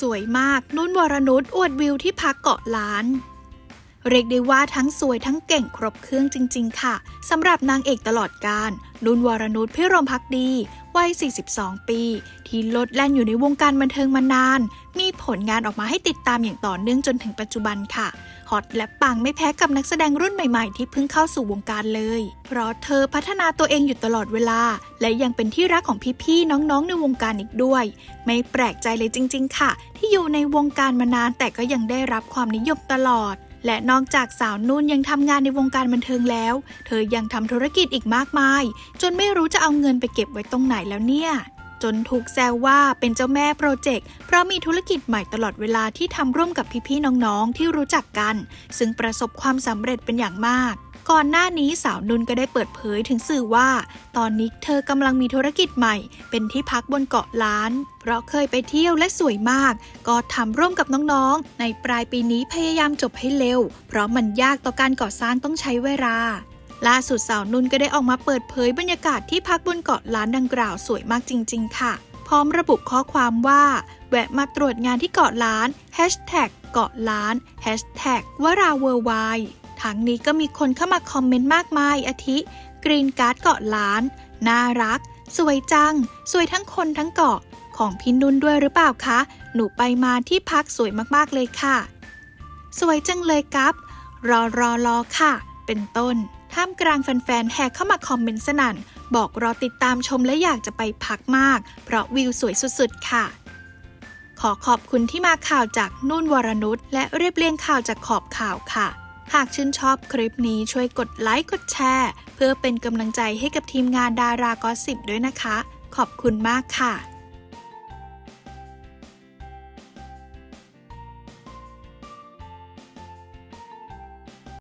สวยมากนุ่นวรนุชอวดวิวที่พักเกาะล้าน เรียกได้ว่าทั้งสวยทั้งเก่งครบเครื่องจริง ๆ ค่ะสำหรับนางเอกตลอดการนุ่นวรนุชพิรมพักดี วัย 42 ปี ที่ลดแล่นอยู่ในวงการบันเทิงมานาน มีผลงานออกมาให้ติดตามอย่างต่อเนื่องจนถึงปัจจุบันค่ะ ฮอตและปังไม่แพ้กับนักแสดงรุ่นใหม่ๆ ที่เพิ่งเข้าสู่วงการเลย เพราะเธอพัฒนาตัวเองอยู่ตลอดเวลา และยังเป็นที่รักของพี่ๆ น้องๆ ในวงการอีกด้วย ไม่แปลกใจเลยจริง ๆ ค่ะ ที่อยู่ในวงการมานานแต่ก็ยังได้รับความนิยมตลอดและนอกจากสาวนุ่นยังทำงานในวงการบันเทิงแล้ว เธอยังทำธุรกิจอีกมากมาย จนไม่รู้จะเอาเงินไปเก็บไว้ตรงไหนแล้วเนี่ย จนถูกแซวว่าเป็นเจ้าแม่โปรเจกต์ เพราะมีธุรกิจใหม่ตลอดเวลาที่ทำร่วมกับพี่ๆน้องๆ ที่รู้จักกัน ซึ่งประสบความสำเร็จเป็นอย่างมากก่อนหน้านี้สาวนุ่นก็ได้เปิดเผยถึงสื่อว่า ตอนนี้เธอกำลังมีธุรกิจใหม่ เป็นที่พักบนเกาะล้าน เพราะเคยไปเที่ยวและสวยมาก ก็ทำร่วมกับน้องๆ ในปลายปีนี้พยายามจบให้เร็ว เพราะมันยากต่อการก่อสร้างต้องใช้เวลา ล่าสุดสาวนุ่นก็ได้ออกมาเปิดเผยบรรยากาศที่พักบนเกาะล้านดังกล่าวสวยมากจริง ๆ ค่ะ พร้อมระบุข้อความว่า แวะมาตรวจงานที่เกาะล้านเกาะล้านวราเวอร์ไวทั้งนี้ก็มีคนเข้ามาคอมเมนต์มากมายอาทิกรีนการ์ดเกาะล้าน น่ารัก สวยจัง สวยทั้งคนทั้งเกาะของพี่นุ่นด้วยหรือเปล่าคะ หนูไปมาที่พักสวยมากๆเลยค่ะ สวยจังเลยครับ รอรอรอค่ะ เป็นต้น ท่ามกลางแฟนๆ แห่เข้ามาคอมเมนต์สนั่น บอกรอติดตามชมและอยากจะไปพักมาก เพราะวิวสวยสุดๆ ค่ะ ขอขอบคุณที่มาข่าวจากนุ่นวรนุชและเรียบเรียงข่าวจากขอบข่าวค่ะ หากชื่นชอบคลิปนี้ช่วยกดไลค์กดแชร์ เพื่อเป็นกำลังใจให้กับทีมงานดารากอสิบด้วยนะคะ ขอบคุณมากค่ะ